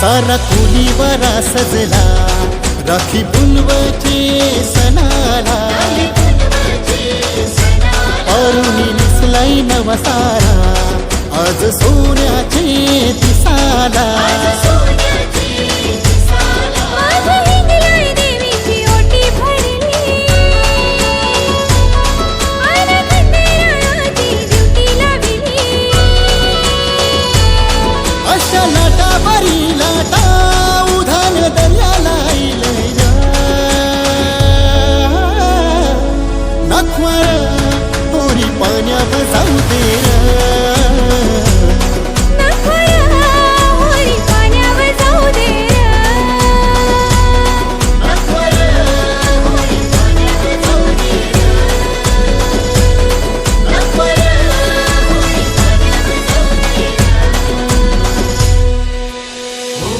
सारा कुलीवरा सजला. राखी बुलवचे सणाला. अरुणी निसलाई नवसारा आज सोन्याचे दिसाला.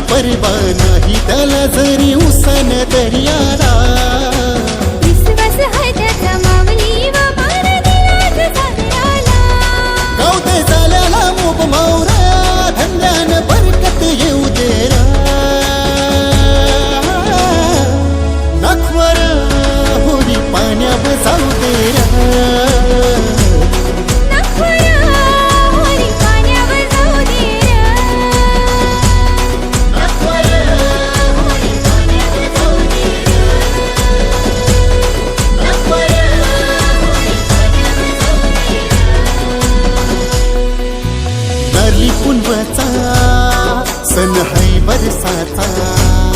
पर्वा नाही त्याला जरी उसन दर्याला उन्वचा सन है बरसाचा